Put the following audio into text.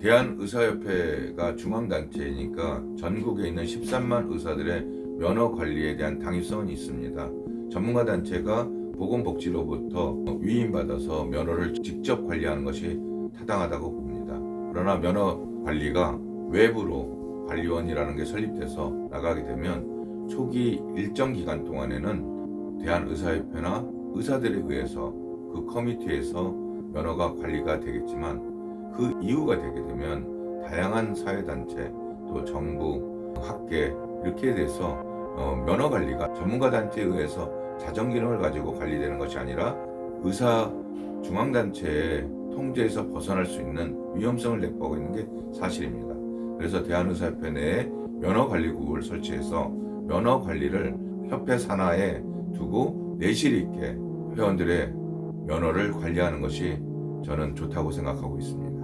대한의사협회가 중앙단체이니까 전국에 있는 13만 의사들의 면허 관리에 대한 당위성은 있습니다. 전문가 단체가 보건복지로부터 위임받아서 면허를 직접 관리하는 것이 타당하다고 봅니다. 그러나 면허 관리가 외부로 관리원이라는 게 설립돼서 나가게 되면 초기 일정 기간 동안에는 대한의사협회나 의사들에 의해서 그 커미티에서 면허가 관리가 되겠지만 그 이유가 되게 되면 다양한 사회단체 또 정부 학계 이렇게 돼서 어, 면허 관리가 전문가 단체에 의해서 자정 기능을 가지고 관리되는 것이 아니라 의사 중앙 단체의 통제에서 벗어날 수 있는 위험성을 내포하고 있는 게 사실입니다. 그래서 대한의사협회 내에 면허 관리국을 설치해서 면허 관리를 협회 산하에 두고 내실 있게 회원들의 면허를 관리하는 것이 저는 좋다고 생각하고 있습니다.